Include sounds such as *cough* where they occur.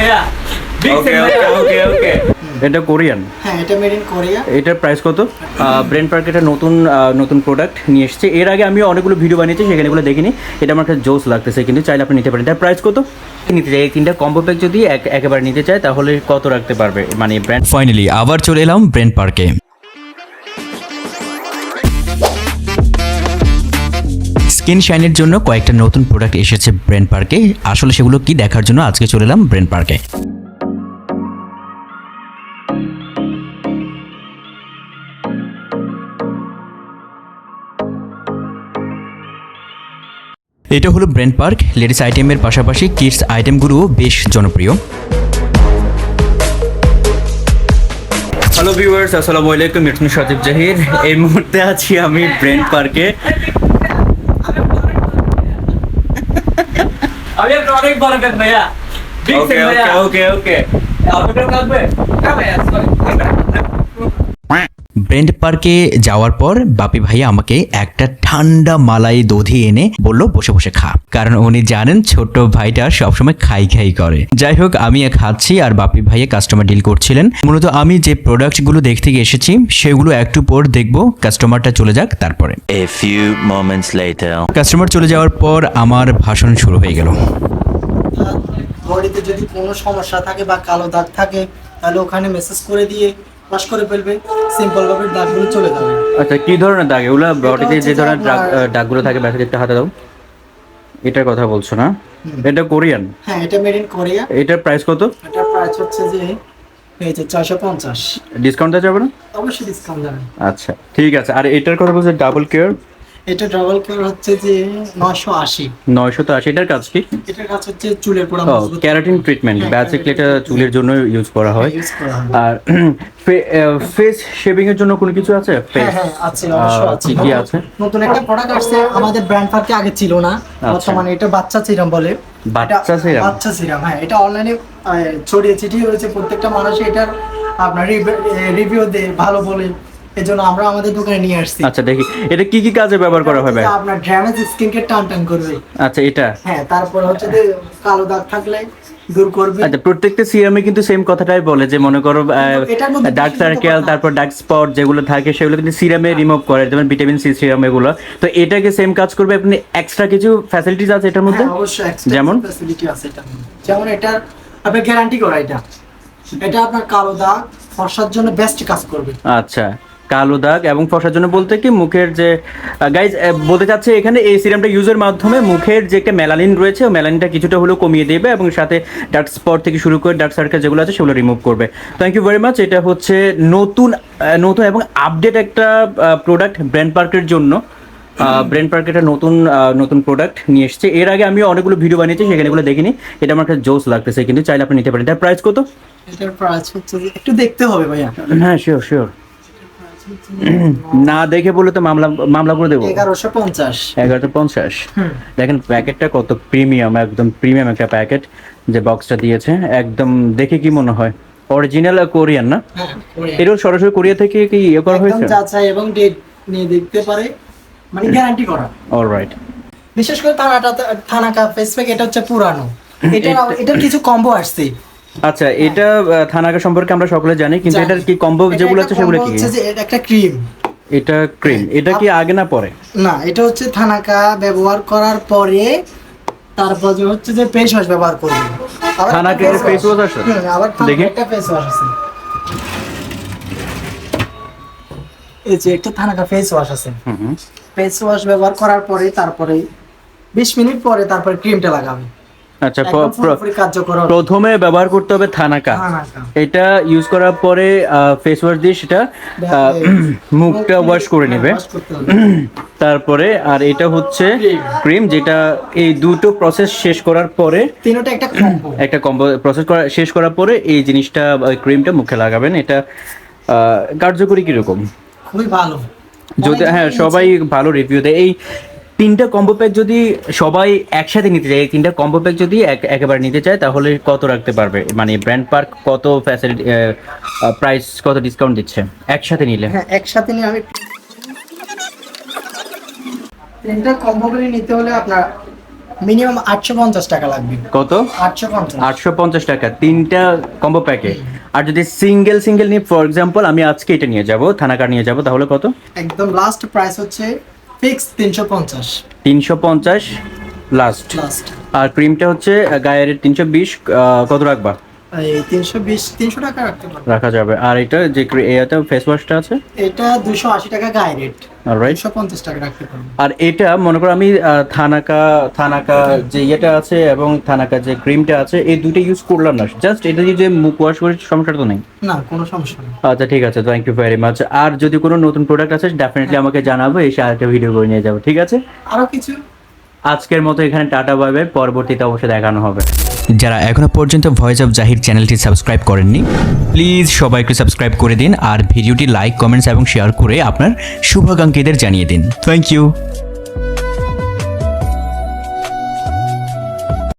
ভাইয়া। ওকে ওকে ওকে এটা কোরিয়ান। হ্যাঁ এটা মেড ইন কোরিয়া এটার প্রাইস কত? ব্রেন পার্ক এটা নতুন নতুন প্রোডাক্ট নিয়ে এসেছে। এর আগে আমি অনেকগুলো ভিডিও বানিয়েছি সেখানেগুলো দেখিনি। এটা আমার একটা জোস লাগতেছে কিন্তু চাইলে আপনি নিতে পারেন। এটার প্রাইস কত? নিতে চাই তিনটা কম্বো প্যাক যদি একেবারে নিতে চায় তাহলে কত রাখতে পারবে? মানে ব্র্যান্ড ফাইনালি আবার চলে এলাম ব্র্যান্ড পার্কে স্কিন শাইনের জন্য কয়েকটা নতুন প্রোডাক্ট এসেছে ব্রেন পার্কে আসলে সেগুলো কি দেখার জন্য আজকে চলে এলাম ব্রেন পার্কে এটা হলো ব্রেন পার্ক লেডিস আইটেমের পাশাপাশি কিডস আইটেমগুলোও বেশ জনপ্রিয়। হ্যালো ভিউয়ার্স আসসালামু আলাইকুম ইটস সজীব জাহির। এই মুহূর্তে আছি আমি ব্রেন পার্কে আমি আপনার অনেক বড় ফ্যান ভাইয়া। ওকে ওকে ওকে আপনার লাগবে হ্যাঁ ভাইয়া ব্রেন্ড পার্কে যাওয়ার পর বাপি ভাইয়া আমাকে একটা ঠান্ডা মালাই দধি এনে বলল বসে বসে খা। কারণ উনি জানেন ছোট ভাইটা সবসময় খাই খাই করে। যাই হোক আমি খাচ্ছি আর বাপি ভাইয়া কাস্টমার ডিল করছিলেন। মূলত আমি যে প্রোডাক্টগুলো দেখতে গিয়ে এসেছি সেগুলো একটু পর দেখব। কাস্টমারটা চলে যাক তারপরে. কাস্টমার চলে যাওয়ার পর আমার ভাষণ শুরু হয়ে গেল। বডিতে যদি কোনো সমস্যা থাকে বা কালো দাগ থাকে তাহলে ওখানে মেসেজ করে দিয়ে করে ফেলবে সিম্পল ভাবে দাগগুলো চলে যাবে। আচ্ছা কি ধরনের দাগ? এগুলো বডিতে যে ধরনের দাগ দাগগুলো থাকে ব্যাকে একটা হাতে দাও। এটার কথা বলছো না? এটা কোরিয়ান? হ্যাঁ এটা মেড ইন কোরিয়া এটার প্রাইস কত? এটা প্রাইস হচ্ছে যে এই চারশো পঞ্চাশ। ডিসকাউন্ট দেওয়া যাবে না? অবশ্যই ডিসকাউন্ট দেবেন। আচ্ছা ঠিক আছে। আর এটার কথা বলছে ডাবল কেয়ার এটা ডাবল হচ্ছে যে নশো আশি। নয়শো তো আশি এটার কাজ কি? এটার কাজ হচ্ছে চুলের পোড়া ও মজবুত। ক্যারাটিন ট্রিটমেন্ট বেসিক্যালি এটা চুলের জন্য ইউজ করা হয়। করা হয়। আর *clears throat* ফেস শেভিং এর জন্য কোনো কিছু আছে? হ্যাঁ ফেস হ্যাঁ আছে অবশ্যই আছে। কি আছে? নতুন একটা প্রোডাক্ট আসছে আমাদের ব্র্যান্ড পার্কে আগে ছিল না। বর্তমানে এটা বাচ্চা সিরাম বলে। বাচ্চা serum? বাচ্চা সিরাম হ্যাঁ এটা অনলাইনে ছড়িয়ে ছিটিয়ে রয়েছে। প্রত্যেকটা মানুষ এটার আপনার রিভিউ দেয় ভালো বলে। এজন্য আমরা আমাদের দোকানে নিয়ে আসছি। আচ্ছা দেখি। এটা কি কি কাজে ব্যবহার করা হবে? আপনার ড্যামেজ স্কিনকে টান টান করবে। আচ্ছা এটা? হ্যাঁ তারপর হচ্ছে যে কালো দাগ থাকলে দূর করবে। আচ্ছা প্রত্যেকটা সিরামে কিন্তু সেম কথাটাই বলে যে মনে করো ডার্ক সার্কেল তারপর ডার্ক স্পট যেগুলো থাকে সেগুলো কিন্তু সিরামে রিমুভ করে যেমন ভিটামিন সি সিরাম এগুলো। তো এটাকে সেম কাজ করবে আপনি এক্সট্রা কিছু ফ্যাসিলিটিস আছে এটার মধ্যে? হ্যাঁ, যেমন? ফ্যাসিলিটি আছে এটা যেমন এটার আপনার গ্যারান্টি করা এটা। এটা আপনার কালো দাগ ফর্সার জন্য বেস্ট কাজ করবে। আচ্ছা। কালো দাগ এবং ফসার জন্য বলতে কি মুখের যে গাইজ বলতে চাচ্ছে এখানে এই সিরামটা ইউজের মাধ্যমে মুখের যে একটা মেলানিন রয়েছে ওই মেলানিনটা কিছুটা হলেও কমিয়ে দেবে এবং সাথে ডার্ক স্পট থেকে শুরু করে ডার্ক সার্কেল যেগুলো আছে সেগুলো রিমুভ করবে। থ্যাংক ইউ ভেরি মাচ এটা হচ্ছে নতুন নতুন এবং আপডেট একটা প্রোডাক্ট ব্র্যান্ড পার্কের জন্য। ব্রেন পার্ক একটা নতুন নতুন প্রোডাক্ট নিয়ে এসেছে। এর আগে আমি অনেকগুলো ভিডিও বানিয়েছি সেখানে এগুলো দেখিনি। এটা আমার কাছে জোস লাগতেছে কিন্তু চাইলে আপনি নিতে পারেন। এটার প্রাইস কত? এটার প্রাইস হচ্ছে একটু দেখতে হবে ভাইয়া। হ্যাঁ শিওর শিওর না দেখে বলে তো মামলা মামলা করে দেবো। এগারোশো পঞ্চাশ। এগারোশো পঞ্চাশ। দেখেন প্যাকেটটা কত প্রিমিয়াম একদম প্রিমিয়াম একটা প্যাকেট যে বক্সটা দিয়েছে। একদম দেখে কি মনে হয়? অরিজিনাল কোরিয়ান না? হ্যাঁ। এটাও সরাসরি কোরিয়া থেকে কি ইয়ে করা হয়েছে? যাচাই এবং ডেট নিয়ে দেখতে পারে। মানে গ্যারান্টি করা। অলরাইট বিশেষ করে থানাটা থানাকা ফেসপ্যাক এটা হচ্ছে পুরানো। এটা এটার কিছু কম্বো আসছে। আচ্ছা এটা থানাকা সম্পর্কে আমরা সকলে জানি কিন্তু এটার কি কম্বো যেগুলো আছে সেগুলো কি? হচ্ছে যে এটা একটা ক্রিম এটা ক্রিম এটা কি আগে না পরে? না এটা হচ্ছে থানাকা ব্যবহার করার পরে তারপর হচ্ছে যে ফেস ওয়াশ ব্যবহার করবে। থানাকা একটা face wash আছে? আবার দেখি। একটা ফেস ওয়াশ আছে। এই যে একটা থানাকা ফেস ওয়াশ আছে। ফেস ওয়াশ ব্যবহার করার পরে তারপরে বিশ মিনিট পরে তারপরে ক্রিমটা লাগাবে। আচ্ছা। প্রথমে ব্যবহার করতে হবে থানাকা। এটা ইউজ করার পরে ফেস ওয়াশ দিয়ে সেটা মুখটা ওয়াশ করে নেবে। করতে হবে। তারপরে আর এটা হচ্ছে ক্রিম যেটা এই দুটো প্রসেস শেষ করার পরে তিনটা একটা কম্বো একটা কম্বো প্রসেস করা শেষ করার পরে এই জিনিসটা ক্রিমটা মুখে লাগাবেন। এটা আহ, কার্যকরী কীরকম? খুবই ভালো। যদি হ্যাঁ সবাই ভালো রিভিউ দেয়। এই তিনটা কম্বো প্যাক যদি সবাই একসাথে নিতে চায় এই তিনটা কম্বো প্যাক যদি এক- একেবারে নিতে চায় তাহলে কত রাখতে পারবে? মানে ব্র্যান্ড পার্ক কত ফ্যাসিলিটি প্রাইস কত ডিসকাউন্ট দিচ্ছে? একসাথে নিলে। হ্যাঁ একসাথে নিয়ে আমি তিনটা কম্বো করে নিতে হলে আপনার মিনিমাম আটশো পঞ্চাশ টাকা লাগবে। কত? আটশো পঞ্চাশ। আটশো পঞ্চাশ টাকা তিনটা কম্বো প্যাকে আর যদি সিঙ্গেল সিঙ্গেল নিয়ে ফর এক্সাম্পল আমি আজকে এটা নিয়ে যাব থানাকার নিয়ে যাব তাহলে কত? একদম লাস্ট প্রাইস হচ্ছে ফিক্স তিনশো পঞ্চাশ। তিনশো পঞ্চাশ লাস্ট। লাস্ট আর ক্রিমটা হচ্ছে গায়ের তিনশো বিশ কত রাখবা? এই তিনশো বিশ তিনশো টাকা রাখতে পারব। রাখা যাবে। আর এটা যে এটা ফেস ওয়াশটা আছে? এটা দুশো আশি টাকা গায়ে রেট। অলরাইট দুশো পঞ্চাশ টাকা রাখতে পারব। আর এটা মনে করো আমি থানাকা থানাকা যে ইয়েটা আছে এবং থানাকা যে ক্রিমটা আছে এই দুটো ইউজ করলাম না। জাস্ট এটা যে মুখ ওয়াশ করে তো নেই। না কোনো সমস্যা নেই। আচ্ছা ঠিক আছে। থ্যাংক ইউ ভেরি মাচ আর যদি কোনো নতুন প্রোডাক্ট আছে ডেফিনেটলি আমাকে জানাব এসে আরেকটা ভিডিও করে নিয়ে যাব ঠিক আছে? আরও কিছু? আজকের মতো এখানে টাটা বাই বাই পরবর্তীতে অবশ্যই দেখানো হবে। যারা এখনও পর্যন্ত ভয়েস অফ জাহির চ্যানেলটি সাবস্ক্রাইব করেননি প্লিজ সবাইকে সাবস্ক্রাইব করে দিন আর ভিডিওটি লাইক কমেন্টস এবং শেয়ার করে আপনার শুভাকাঙ্ক্ষীদের জানিয়ে দিন। Thank you